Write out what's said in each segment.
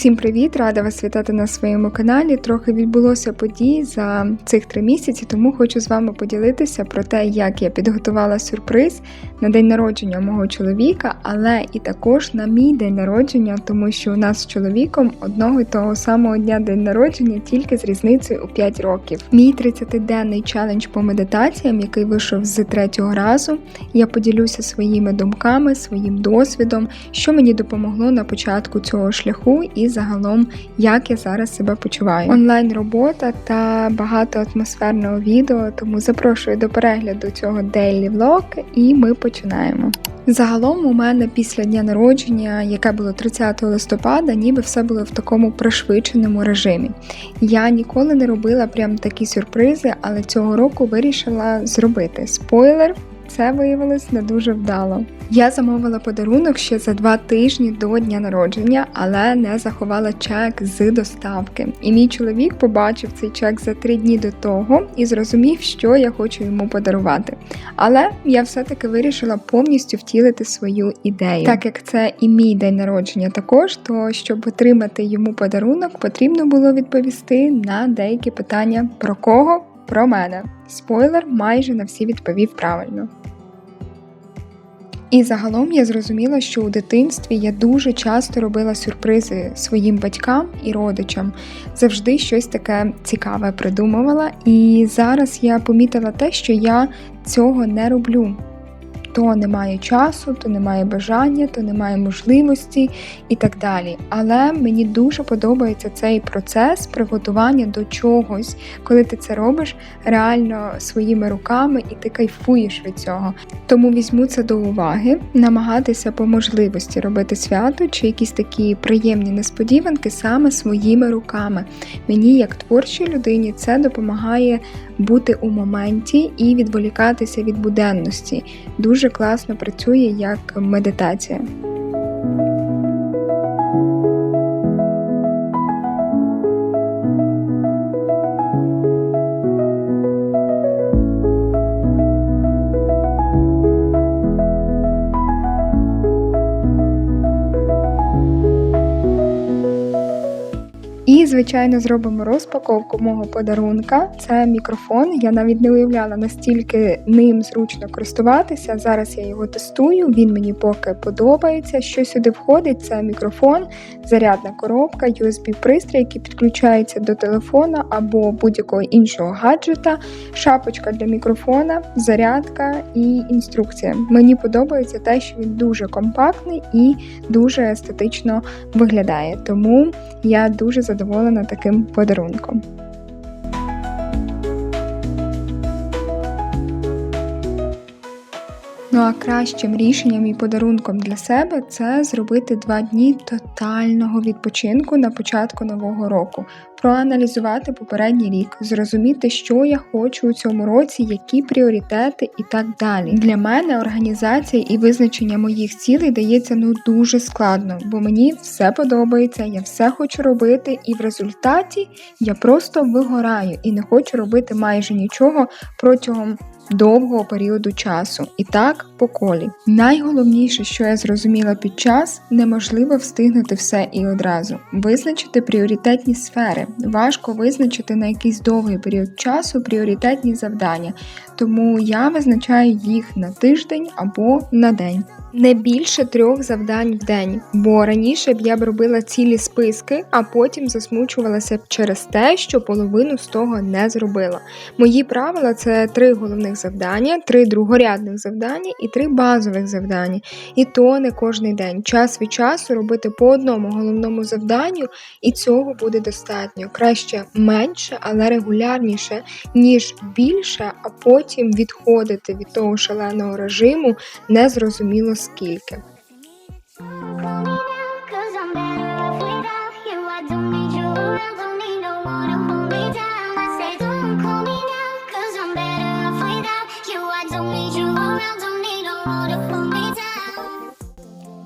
Усім привіт! Рада вас вітати на своєму каналі. Трохи відбулося подій за цих три місяці, тому хочу з вами поділитися про те, як я підготувала сюрприз на день народження мого чоловіка, але і також на мій день народження, тому що у нас з чоловіком одного й того самого дня день народження, тільки з різницею у 5 років. Мій 30-денний челендж по медитаціям, який вийшов з третього разу, я поділюся своїми думками, своїм досвідом, що мені допомогло на початку цього шляху і загалом, як я зараз себе почуваю. Онлайн робота та багато атмосферного відео, тому запрошую до перегляду цього дейлі влог, і ми починаємо. Загалом у мене після дня народження, яке було 30 листопада, ніби все було в такому пришвидшеному режимі. Я ніколи не робила прям такі сюрпризи, але цього року вирішила зробити спойлер. Це виявилось не дуже вдало. Я замовила подарунок ще за два тижні до дня народження, але не заховала чек з доставки. І мій чоловік побачив цей чек за три дні до того і зрозумів, що я хочу йому подарувати. Але я все-таки вирішила повністю втілити свою ідею. Так як це і мій день народження також, то щоб отримати йому подарунок, потрібно було відповісти на деякі питання про кого. Про мене. Спойлер майже на всі відповів правильно. І загалом я зрозуміла, що у дитинстві я дуже часто робила сюрпризи своїм батькам і родичам, завжди щось таке цікаве придумувала. І зараз я помітила те, що я цього не роблю то немає часу, то немає бажання, то немає можливості і так далі. Але мені дуже подобається цей процес приготування до чогось, коли ти це робиш реально своїми руками і ти кайфуєш від цього. Тому візьму це до уваги, намагатися по можливості робити свято чи якісь такі приємні несподіванки саме своїми руками. Мені, як творчій людині, це допомагає бути у моменті і відволікатися від буденності. Дуже класно працює як медитація. І, звичайно, зробимо розпаковку мого подарунка. Це мікрофон. Я навіть не уявляла, настільки ним зручно користуватися. Зараз я його тестую, він мені поки подобається. Що сюди входить, це мікрофон, зарядна коробка, USB-пристрій, який підключається до телефона або будь-якого іншого гаджета, шапочка для мікрофона, зарядка і інструкція. Мені подобається те, що він дуже компактний і дуже естетично виглядає. Тому я дуже задоволена задоволена таким подарунком. Ну а кращим рішенням і подарунком для себе це зробити два дні тотального відпочинку на початку нового року, проаналізувати попередній рік, зрозуміти, що я хочу у цьому році, які пріоритети і так далі. Для мене організація і визначення моїх цілей дається ну дуже складно, бо мені все подобається, я все хочу робити, і в результаті я просто вигораю і не хочу робити майже нічого протягом довгого періоду часу, і так по колі. Найголовніше, що я зрозуміла під час, неможливо встигнути все і одразу. Визначити пріоритетні сфери. Важко визначити на якийсь довгий період часу пріоритетні завдання, тому я визначаю їх на тиждень або на день. Не більше трьох завдань в день, бо раніше б я б робила цілі списки, а потім засмучувалася б через те, що половину з того не зробила. Мої правила це три головних завдання, три другорядних завдання і три базових завдання. І то не кожний день. Час від часу робити по одному головному завданню, і цього буде достатньо. Краще менше, але регулярніше, ніж більше, а потім відходити від того шаленого режиму незрозуміло скільки.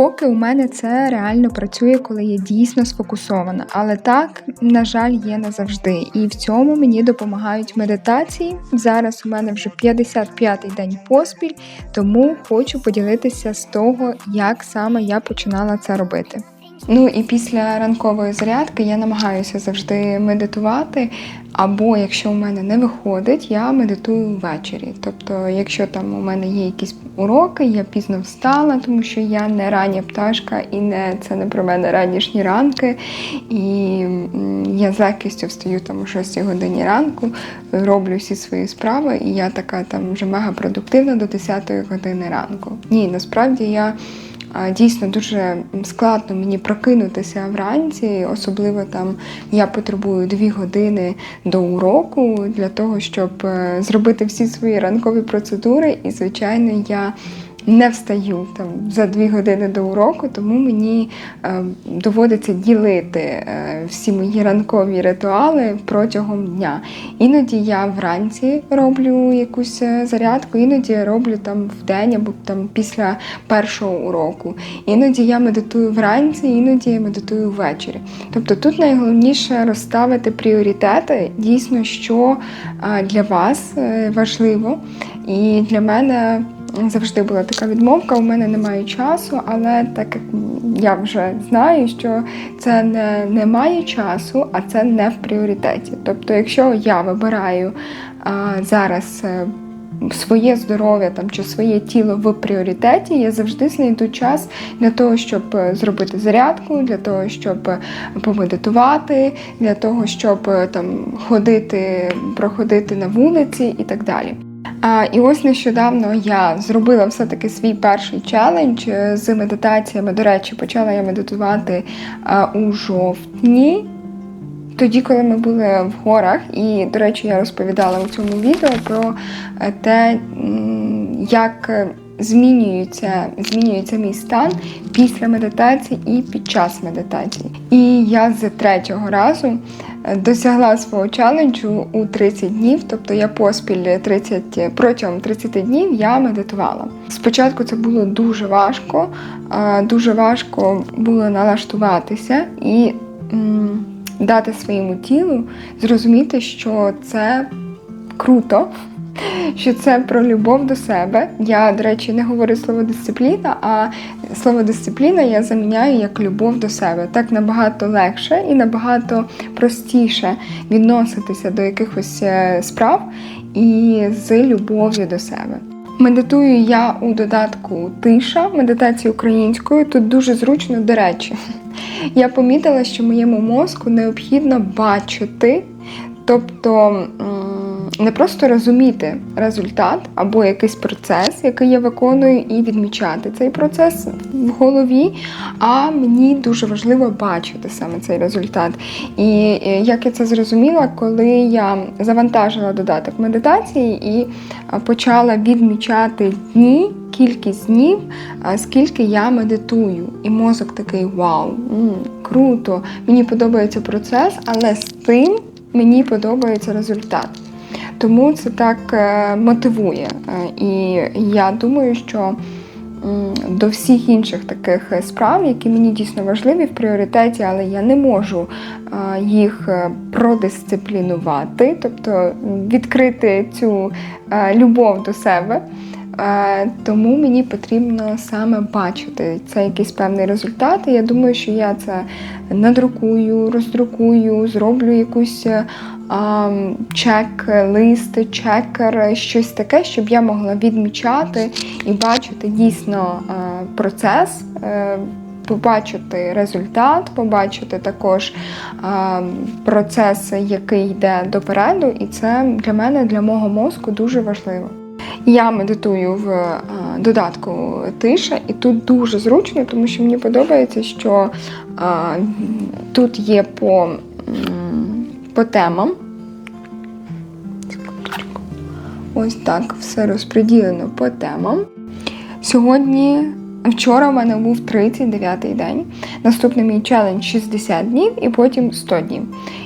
Поки у мене це реально працює, коли я дійсно сфокусована. Але так, на жаль, є не завжди. І в цьому мені допомагають медитації. Зараз у мене вже 55-й день поспіль, тому хочу поділитися з того, як саме я починала це робити. Ну і після ранкової зарядки я намагаюся завжди медитувати. Або якщо у мене не виходить, я медитую ввечері. Тобто, якщо там у мене є якісь уроки, я пізно встала, тому що я не рання пташка, і не це не про мене ранішні ранки. І я з легкістю встаю там о 6 годині ранку, роблю всі свої справи, і я така там вже мега продуктивна до 10 години ранку. Ні, насправді я. Дійсно дуже складно мені прокинутися вранці, особливо там я потребую дві години до уроку для того, щоб е, зробити всі свої ранкові процедури. І, звичайно, я не встаю там за дві години до уроку, тому мені е, доводиться ділити е, всі мої ранкові ритуали протягом дня. Іноді я вранці роблю якусь е, зарядку, іноді я роблю там в день або там після першого уроку. Іноді я медитую вранці, іноді я медитую ввечері. Тобто тут найголовніше розставити пріоритети, дійсно, що е, для вас е, важливо. І для мене завжди була така відмовка, у мене немає часу, але так як я вже знаю, що це не немає часу, а це не в пріоритеті. Тобто, якщо я вибираю а, зараз. е, Своє здоров'я там чи своє тіло в пріоритеті, я завжди знайду час для того, щоб е, зробити зарядку, для того, щоб е, помедитувати, для того, щоб там ходити, проходити на вулиці і так далі. А, і ось нещодавно я зробила все-таки свій перший челендж е, з медитаціями. До речі, почала я медитувати у жовтні. Тоді, коли ми були в горах, і, до речі, я розповідала у цьому відео про е, те, як е, змінюється, змінюється мій стан після медитації і під час медитації. І я з третього разу е, досягла свого челенджу у 30 днів, тобто я поспіль 30, протягом 30 днів я медитувала. Спочатку це було дуже важко, дуже важко було налаштуватися і дати своєму тілу зрозуміти, що це круто, що це про любов до себе. Я, до речі, не говорю слово дисципліна, а слово дисципліна я заміняю як любов до себе. Так набагато легше і набагато простіше відноситися до якихось е, справ і з любов'ю до себе. Медитую я у додатку Тиша, медитації українською. Тут дуже зручно, до речі. Я помітила, що моєму мозку необхідно бачити, тобто не просто розуміти результат або якийсь процес, який я виконую, і відмічати цей процес в голові, а мені дуже важливо бачити саме цей результат. І е, як я це зрозуміла, коли я завантажила додаток медитації і почала відмічати дні. Кількість днів, скільки я медитую, і мозок такий вау, круто, мені подобається процес, але з тим мені подобається результат. Тому це так е, мотивує. Е, І я думаю, що до всіх інших таких справ, які мені дійсно важливі в пріоритеті, але я не можу е, їх продисциплінувати, тобто відкрити цю любов до себе. Е, Тому мені потрібно саме бачити це якийсь певний результат. І я думаю, що я це надрукую, роздрукую, зроблю якусь е, чек-лист, чекер, щось таке, щоб я могла відмічати і бачити дійсно е, процес. Побачити результат, побачити також а, процес, який йде допереду, і це для мене, для мого мозку дуже важливо. Я медитую в е, додатку тиша, і тут дуже зручно, тому що мені подобається, що е, тут є по, по темам. Ось так все розподілено по темам. Сьогодні, вчора в мене був 39-й день. Наступний мій челендж 60 днів і потім 100 днів.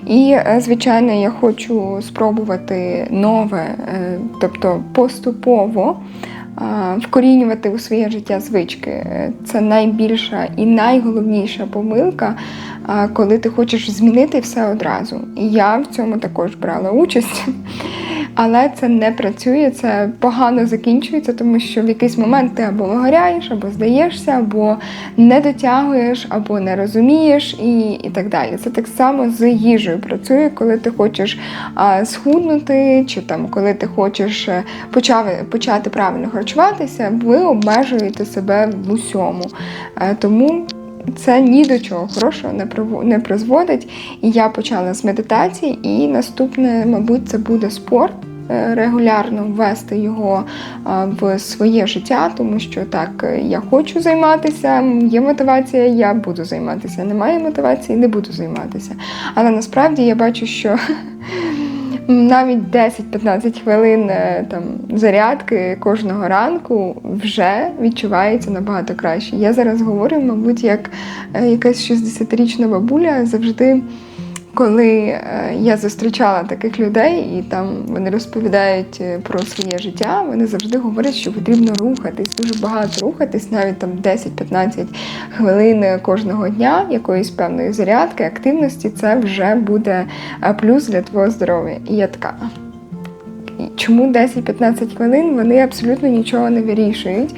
І, е, звичайно, я хочу спробувати нове, е, тобто поступово вкорінювати у своє життя звички. Е, Це найбільша і найголовніша помилка, коли ти хочеш змінити все одразу. І я в цьому також брала участь. Але це не працює, це погано закінчується, тому що в якийсь момент ти або вигоряєш, або здаєшся, або не дотягуєш, або не розумієш, і, і так далі. Це так само з їжею працює, коли ти хочеш а, схуднути, чи там коли ти хочеш е, почав, почати правильно харчуватися, ви обмежуєте себе в усьому. Е, Тому це ні до чого хорошого не призводить. І я почала з медитації, і наступне, мабуть, це буде спорт. е, Регулярно ввести його в своє життя, тому що так е, я хочу займатися, є мотивація, я буду займатися. Немає мотивації, не буду займатися. Але насправді я бачу, що навіть 10-15 хвилин е, там зарядки кожного ранку вже відчувається набагато краще. Я зараз говорю, мабуть, як е, якась 60-річна бабуля завжди. Коли е, я зустрічала таких людей, і там вони розповідають е, про своє життя, вони завжди говорять, що потрібно рухатись, дуже багато рухатись, навіть там 10-15 хвилин кожного дня якоїсь певної зарядки, активності, це вже буде е, плюс для твого здоров'я. І я така. «І Чому 10-15 хвилин вони абсолютно нічого не вирішують.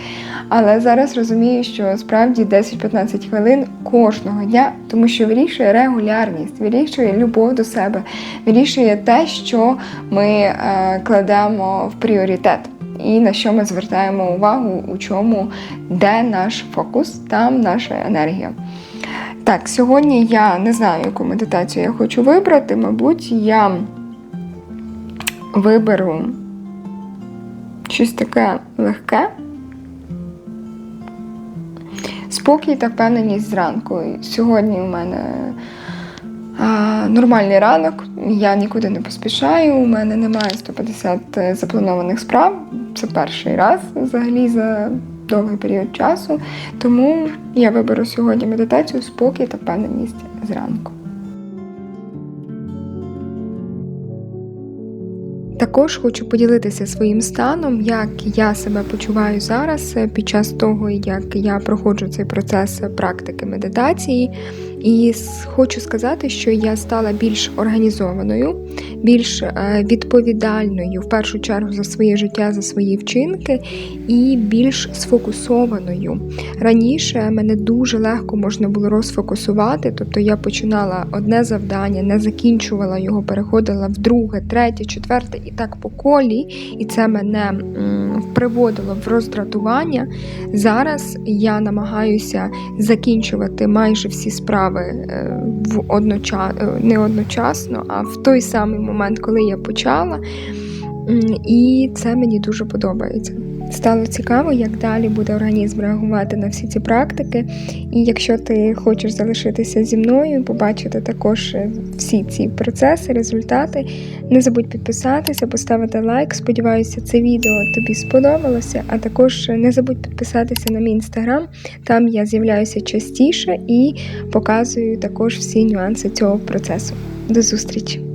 Але зараз розумію, що справді 10-15 хвилин кожного дня, тому що вирішує регулярність, вирішує любов до себе, вирішує те, що ми е, кладемо в пріоритет. І на що ми звертаємо увагу, у чому, де наш фокус, там наша енергія. Так, сьогодні я не знаю, яку медитацію я хочу вибрати. Мабуть, я виберу щось таке легке. Спокій та впевненість зранку. Сьогодні у мене а, нормальний ранок, я нікуди не поспішаю, у мене немає 150 запланованих справ. Це перший раз взагалі за довгий період часу. Тому я виберу сьогодні медитацію спокій та впевненість зранку. Також хочу поділитися своїм станом, як я себе почуваю зараз е, під час того, як я проходжу цей процес практики медитації. І хочу сказати, що я стала більш організованою, більш е, відповідальною в першу чергу за своє життя, за свої вчинки, і більш сфокусованою. Раніше мене дуже легко можна було розфокусувати, тобто я починала одне завдання, не закінчувала його, переходила в друге, третє, четверте і так по колі, і це мене приводило в роздратування. Зараз я намагаюся закінчувати майже всі справи е, в одноча... е, не одночасно, а в той самий момент, коли я почала. І це мені дуже подобається. Стало цікаво, як далі буде організм реагувати на всі ці практики. І якщо ти хочеш залишитися зі мною, побачити також е, всі ці процеси, результати, не забудь підписатися, поставити лайк. Сподіваюся, це відео тобі сподобалося. А також не забудь підписатися на мій інстаграм. Там я з'являюся частіше і показую також всі нюанси цього процесу. До зустрічі!